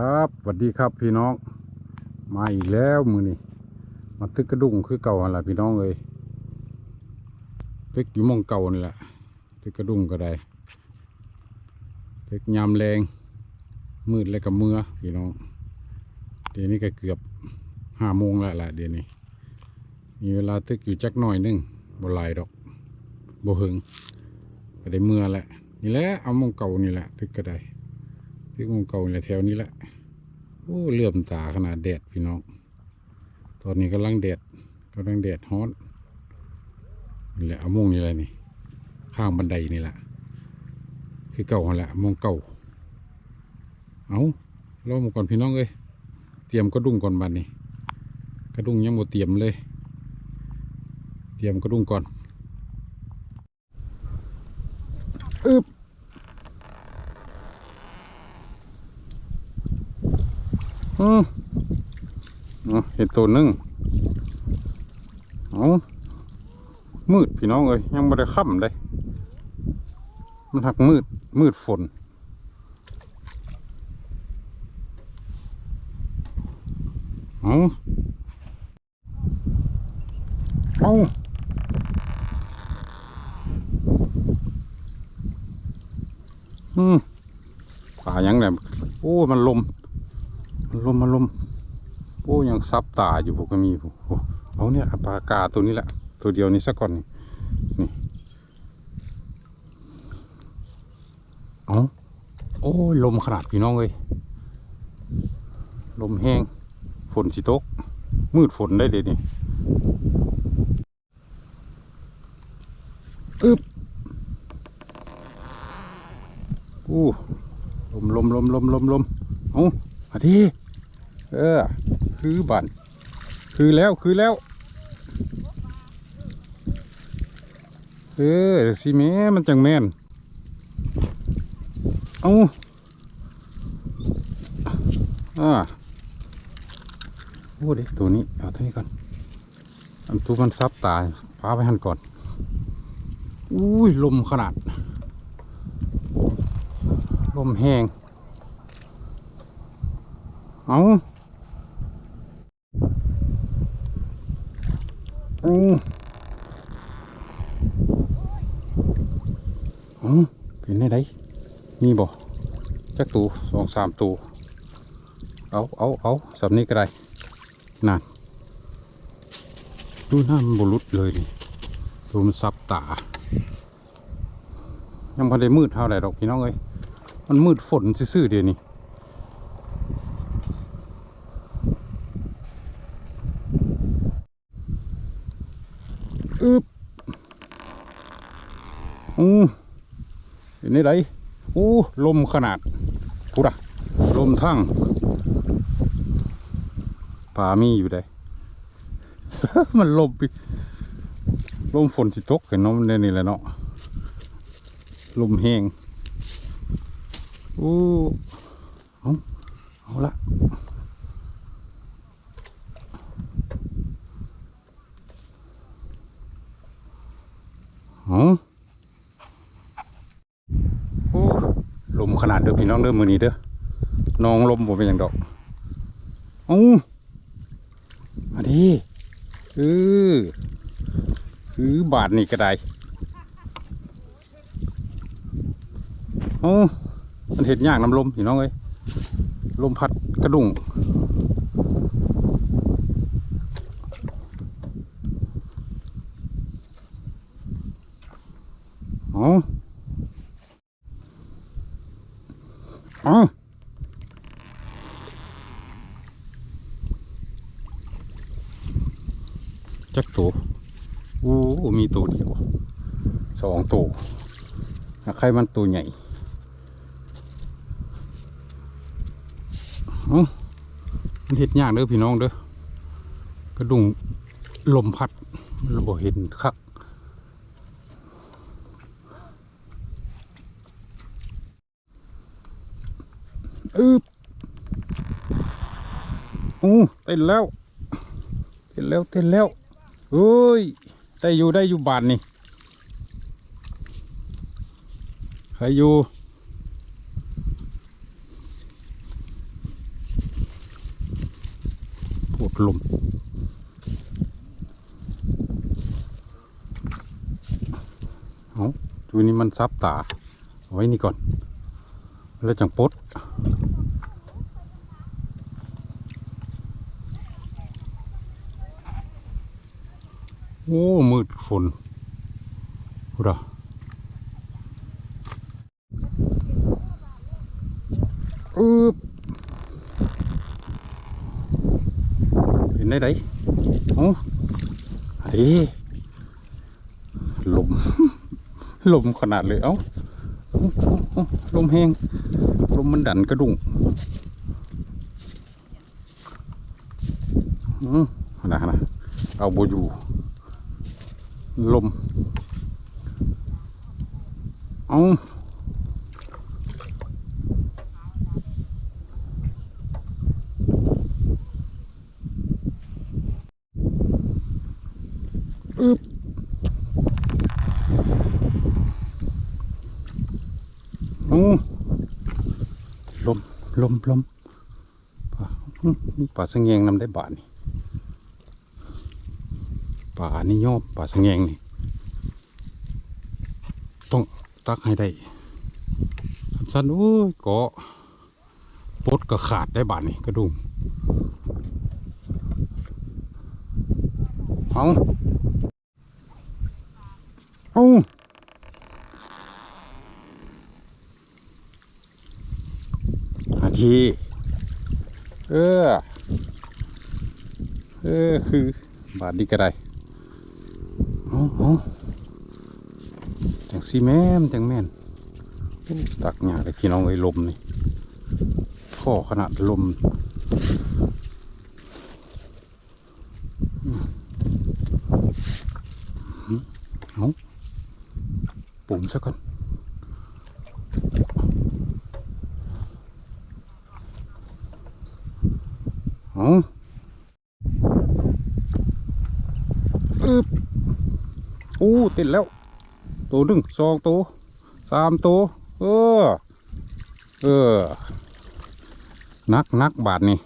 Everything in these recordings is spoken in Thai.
ครับสวัสดีครับพี่น้อง มาอีกแล้วมือนี่มาตึกกระดุงคือเก่าอะไรพี่น้องเลยตึกอยู่มองเก่านี่แหละตึกกระดุงก็ได้ตึกยามแรงมืดแล้วก็เมื่อพี่น้อง เดี๋ยวนี้ก็เกือบห้าโมงแล้วแหละเดี๋ยวนี้ มีเวลาตึกอยู่จักหน่อยนึงบ่หลายดอกบ่หึงก็ได้เมื่อแหละนี่แหละเอามองเก่านี่แหละ ตึกก็ได้ ที่กงเก่าในแถวนี้แหละโอ้เลื่อมตาขนาดแดดพี่น้อง ตอนนี้กำลังแดดกำลังแดดฮ้อนนี่แหละเอาโมงนี่แหละนี่ ข้างบันไดนี่แหละ คือเก่าแหละโมงเก่า เอารอมาก่อนพี่น้องเอ้ยเตรียมกระดุงก่อนบัดนี้ กระดุงยังบ่เตรียมเลย เตรียมกระดุงก่อนอึบ อืมเอาเห็นตัวหนึงเอามืดพี่น้องเอ้ยยังไม่ได้ค่ำเลยมันหักมืดมืดฝนเอาเอาอืมป่ายังไงโอ้ มันลม มันลมมันลม โอ้ยัง ซับตาอยู่พวกก็มีพวกโอ้เอาเนี่ยปลากาตัวนี้แหละ ตัวเดียวนี้สักก่อนนี่นี่เอาโอ้ลมขนาดพี่น้องเลยลมแห้งฝนสิตก มืดฝนได้เดี๋ยนี้อึบอู้ลมลมลมลมลมลมเอาอาทีเออ คือบันคือแล้วคือแล้ว เออสิแม่มันจังแม่น เอาอ่าโอ้เด็กตัวนี้ เอาเท่านี้ก่อนอันตัวมันซับตาฟ้าไปหันก่อนอุ้ย ลมขนาด ลมแห้งเอา เอาเอาเป็นได้ไดมีบ่จักตูสองสามตูเอาเอาเอาสำนี้ก็ได้นั่นดูหน้ามันบรุษเลยนี่ดูมันซับตา ยังพอได้มืดเท่าไหร่ดอกพี่น้องเอ้ยมันมืดฝนซื่อๆเดี๋ยวนี้ อึบอู้เห็นได้ไรอู้ ลมขนาดพูดอะลมทั้งป่ามีอยู่ได้ มันลมปิลมฝนสิตกเห็นนาะมันนี่แหละเนาะลมแห้งอู้เอาเอาละอ๋อโอ้ลมข นาดเด้อพี่น้องเด้อมือนี้เด้อน้องลมผมเป็นอย่างดอกเอ้ามาดิเออคือบาทนี่ก็ได้โอ้มันเห็ดยากน้ำลมพี่น้องเอ้ยลมพัดกระดุงเอ๋ออ๋อ จักตัวโอ้มีตัวเดียวสองตัวใครมันตัวใหญ่เอ้ามันเห็ดยากเด้อพี่น้องเด้อกระดุงลมพัดมันบ่เห็นคักอึบโอ้เต้นแล้ว เต้นแล้วเต้นแล้ว เอ้ย ได้อยู่ได้อยู่บาทนี่ใครอยู่ ปวดลมเอาดูนี้มันซับตา ไว้นี่ก่อน แล้วจังปด โอ้มืดฝนพูดอะอึ๊บเห็นได้ไหนเอ้าเฮ้ลม ลมขนาดเลย เอ้าลมแห้ง ลมมันดันกระดุงอืมขนาดขนาดเอาโบอยู่ ลม เอาอึบเอาลม ลม ลมป่าอื้อนี่ป่าสะแงงนำได้บาทนี่ ป่านี่ยอบป่าสะแงงนี่ ต้องตักให้ได้สั้นๆโอ้ยเกาะปดก็ขาดได้บาดนี่กระดุมเอาเอาหาทีเออ เออ คือบาดดีก็ได้ เอาเอาจังซีแม่มจังแม่นตักหยาเลยพี่น้องไอ้ยลมนี่ข้อขนาดลมอืมอืมเอาปุ่มซะก่อนเอาอึ๊บ อู้ติดแล้ว ตัวหนึ่งสองตัวสามตัวเออ เออ นักนักบาทนี่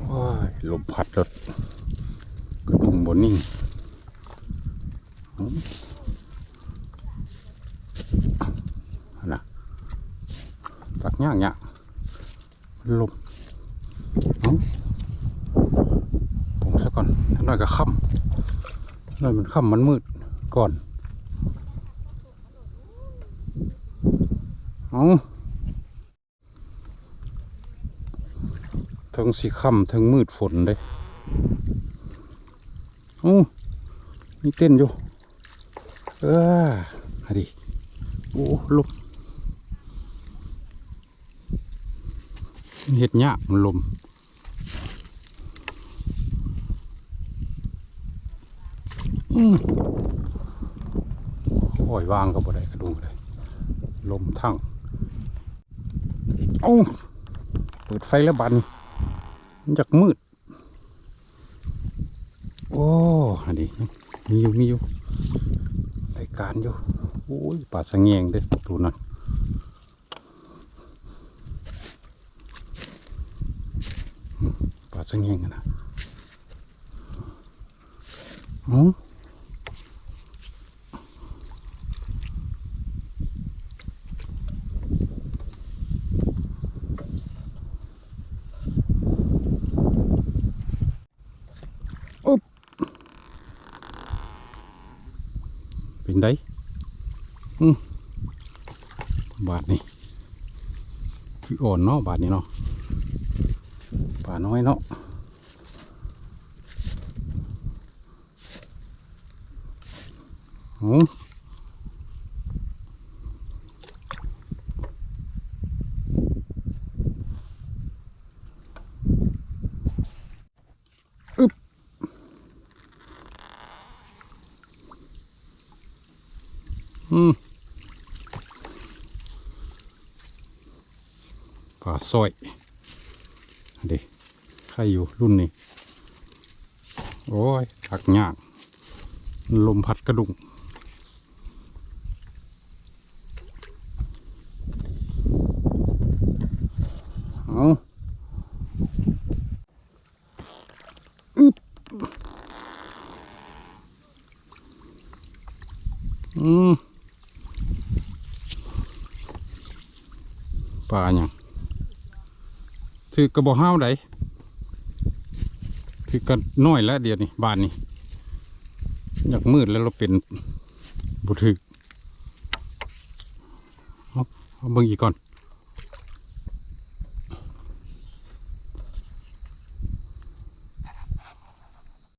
โอ้ยลมพัดรถกระดุมบนนิ่งนะตักย่างเนี่ยลมเอาผมซะก่อ น่อยก็ค่ำน่อยมันค่ำมันมืดก่อนเอาทั้งสีค่ำทั้งมืดฝนเลยเอามีเต้นอยู่เออฮะดิโอ้ลมเห็ดหยากมันลม อืม โอ้ยวางก็บ่ได้กระดูกเลยลมทั้งเอาเปิดไฟแล้วบันมันจากมืด โอ้อันนี้มีอยู่มีอยู่รายการอยู่โอ้ยป่าสะเงียงเด้ตัวนั้นป่าสะเงงอะนะอ๋อ เป็นไดอืม บาทนี่คืออ่อนเนาะบาทนี้เนาะป่าน้อยเนาะโอ้อึบ ซอยเด็กใครอยู่รุ่นนี้ โอ้ยหักยาก ลมพัดกระดุงเอาอืมปลาอย่า ถือกระบอกห้าวไดถือกันน้อยแล้วเดียวนี่บ้านนี่อยากมืดแล้วเราเป็นบุถึกเอาเอาเบิ่งอีกก่อน